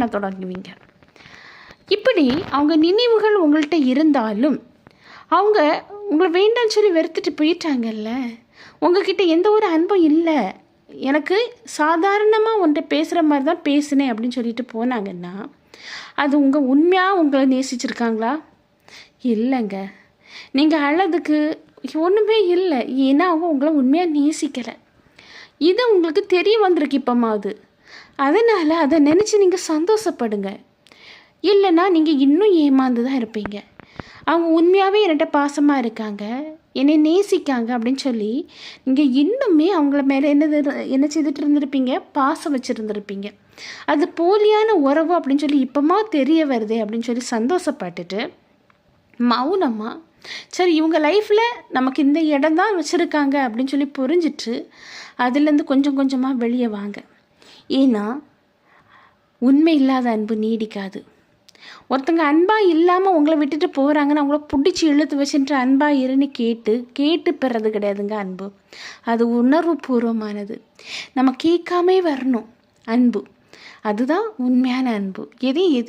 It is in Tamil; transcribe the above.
பண்ண தொடங்குவீங்க. இப்படி அவங்க நினைவுகள் உங்கள்கிட்ட இருந்தாலும் அவங்க உங்களை வேண்டாம்னு சொல்லி வெறுத்துட்டு போயிட்டாங்கல்ல? உங்ககிட்ட எந்த ஒரு அன்பும் இல்லை. எனக்கு சாதாரணமாக உன்ட்ட பேசுகிற மாதிரி தான் பேசினேன் அப்படின்னு சொல்லிட்டு போனாங்கன்னா அது உங்கள் உண்மையாக உங்களை நேசிச்சிருக்காங்களா? இல்லைங்க. நீங்கள் அழதுக்கு ஒன்றுமே இல்லை. ஏன்னா அவங்க உங்களை உண்மையாக நேசிக்கலை. இது உங்களுக்கு தெரிய வந்திருக்கு இப்போமாவது அதனால் அதை நினச்சி நீங்கள் சந்தோஷப்படுங்க. இல்லைன்னா நீங்கள் இன்னும் ஏமாந்து தான் இருப்பீங்க. அவங்க உண்மையாகவே என்கிட்ட பாசமாக இருக்காங்க. என்னை நேசிக்காங்க அப்படின்னு சொல்லி நீங்கள் இன்னுமே அவங்கள மேலே என்னது என்ன செய்துட்டு இருந்திருப்பீங்க? பாசம் வச்சுருந்துருப்பீங்க. அது போலியான உறவு அப்படின்னு சொல்லி இப்போமா தெரிய வருதே அப்படின்னு சொல்லி சந்தோஷப்பட்டுட்டு மௌனமாக சரி இவங்க லைஃப்பில் நமக்கு இந்த இடம் தான் வச்சுருக்காங்க அப்படின்னு சொல்லி புரிஞ்சிட்டு அதுலேருந்து கொஞ்சம் கொஞ்சமாக வெளியே வாங்க. ஏன்னா உண்மை இல்லாத அன்பு நீடிக்காது. ஒருத்தங்க அன்பாக இல்லாமல் உங்களை விட்டுட்டு போகிறாங்கன்னு அவங்கள பிடிச்சி இழுத்து வச்சுட்டு அன்பாக இருன்னு கேட்டு கேட்டு பெறது கிடையாதுங்க அன்பு. அது உணர்வு பூர்வமானது நம்ம கேட்காமே வரணும். அன்பு. அதுதான் உண்மையான அன்பு. எதையும் எதிர்